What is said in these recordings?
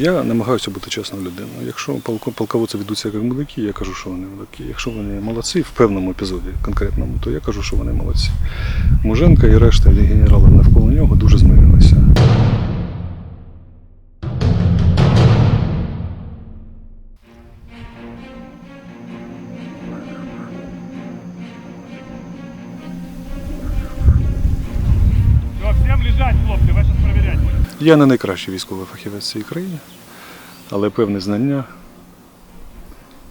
Я намагаюся бути чесною людиною. Якщо полко- полководці ведуться як мудаки, я кажу, що вони мудаки. Якщо вони молодці в певному епізоді конкретному, то я кажу, що вони молодці. Муженка і решта генералів навколо нього дуже змирилися. Я не найкращий військовий фахівець цієї країни, але певне знання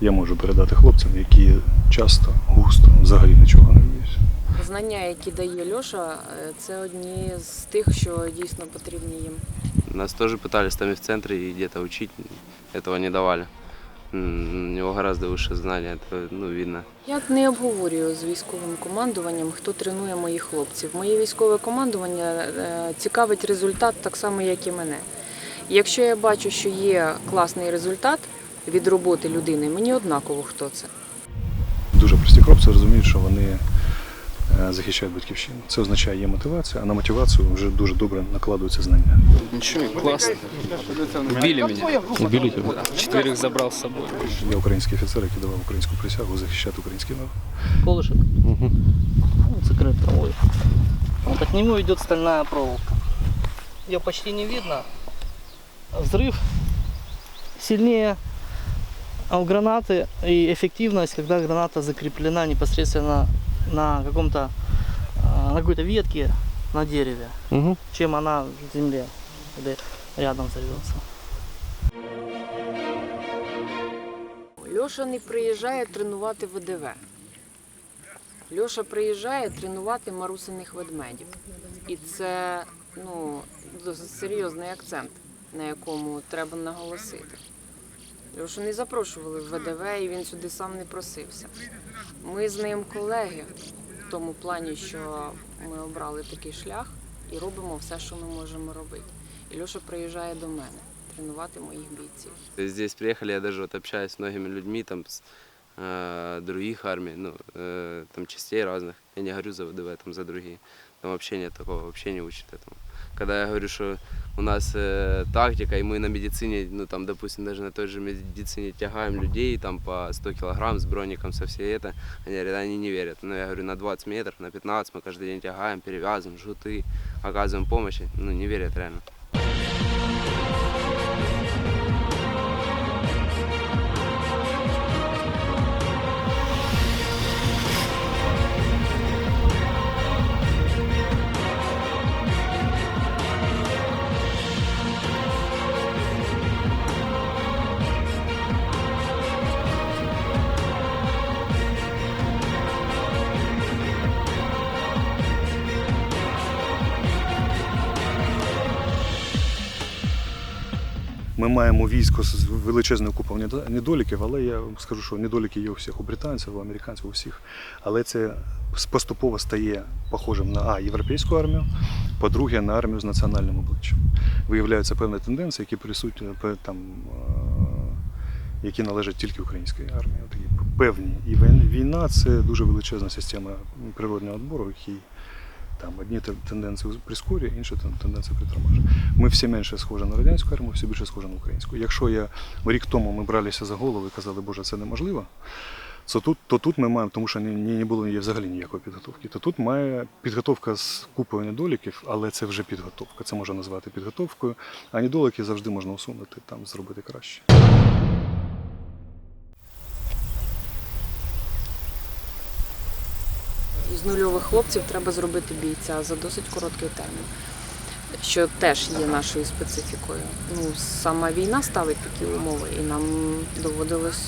я можу передати хлопцям, які часто, густо, взагалі нічого не вміють. Знання, які дає Льоша, е, це одні з тих, що дійсно потрібні їм. Нас теж питали там і в центрі, і десь вчити, цього не давали. У нього гораздо вище знання, то ну, видно. Я не обговорюю з військовим командуванням, хто тренує моїх хлопців. Моє військове командування е, цікавить результат так само, як і мене. Якщо я бачу, що є класний результат від роботи людини, мені однаково хто це. Дуже прості хлопці розуміють, що вони захищають батьківщину. Це означає є мотивація, а на мотивацію вже дуже добре накладуються знання. Ничего, классно. Убили меня. Убили тебя? Четверых забрал с собой. Я український офіцер, який давав українську присягу захищати український народ. колышек. Ну, закрыт травой. Вот от него идет стальная проволока. Ее почти не видно. Взрыв сильнее а у гранаты и эффективность, когда граната закреплена непосредственно на каком-то на какой-то ветке на дереве, чем она в земле или рядом взорвется. Льоша не приїжджає тренувати ВДВ. Льоша приїжджає тренувати марусиних ведмедів. І це ну, досить серйозний акцент, на якому треба наголосити. Льошу не запрошували в ВДВ, і він сюди сам не просився. Ми з ним колеги в тому плані, що ми обрали такий шлях і робимо все, що ми можемо робити. І Льоша приїжджає до мене тренувати моїх бійців. То есть здесь приехали, я даже вот общаюсь с многими людьми там с э, других армий, ну, э, там частей разных. Я не говорю за ВДВ, там за другие. Там вообще нет такого, вообще не учат этому. Когда я говорю, что у нас э, тактика, и мы на медицине, ну там, допустим, даже на той же медицине тягаем людей там по 100 килограмм с броником, со всей это, они говорят, они не верят. Но я говорю, на 20 метров, на 15 мы каждый день тягаем, перевязываем, жуты, оказываем помощь. Ну, не верят реально. Ми маємо військо з величезною купою недоліків, але я вам скажу, що недоліки є у всіх, у британців, у американців, у всіх. Але це поступово стає похожим на а, європейську армію, по-друге, на армію з національним обличчям. Виявляються певні тенденції, які присутні там, е, які належать тільки українській армії. Є певні. І війна це дуже величезна система природнього відбору, який там одні те- тенденції прискорює, інші тен- тенденції притормажує. Ми всі менше схожі на радянську армію, всі більше схожі на українську. Якщо я рік тому ми бралися за голову і казали, Боже, це неможливо, то тут, то тут ми маємо, тому що не, не було взагалі ніякої підготовки. То тут має підготовка з купою недоліків, але це вже підготовка. Це можна назвати підготовкою. А недоліки завжди можна усунути, там зробити краще. Нульових хлопців треба зробити бійця за досить короткий термін, що теж є нашою специфікою. Ну, сама війна ставить такі умови, і нам доводилось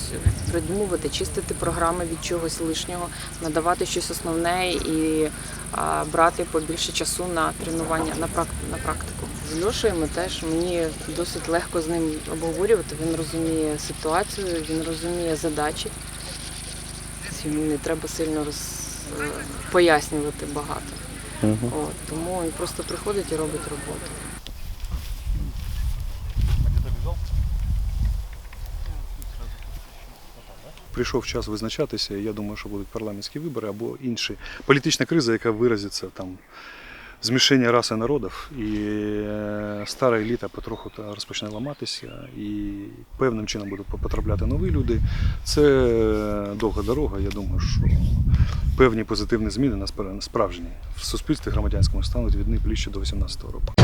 придумувати, чистити програми від чогось лишнього, надавати щось основне і а, брати побільше часу на тренування, на, прак, на практику. З Льошею ми теж мені досить легко з ним обговорювати. Він розуміє ситуацію, він розуміє задачі. Йому не треба сильно роз... пояснювати багато. От, тому він просто приходить і робить роботу. Прийшов час визначатися, і я думаю, що будуть парламентські вибори або інші політична криза, яка виразиться там змішання раси народів, і е, стара еліта потроху розпочне ламатися, і певним чином будуть потрапляти нові люди. Це е, довга дорога. Я думаю, що певні позитивні зміни насправді справжні в суспільстві громадянському стануть від ближче до 18 року.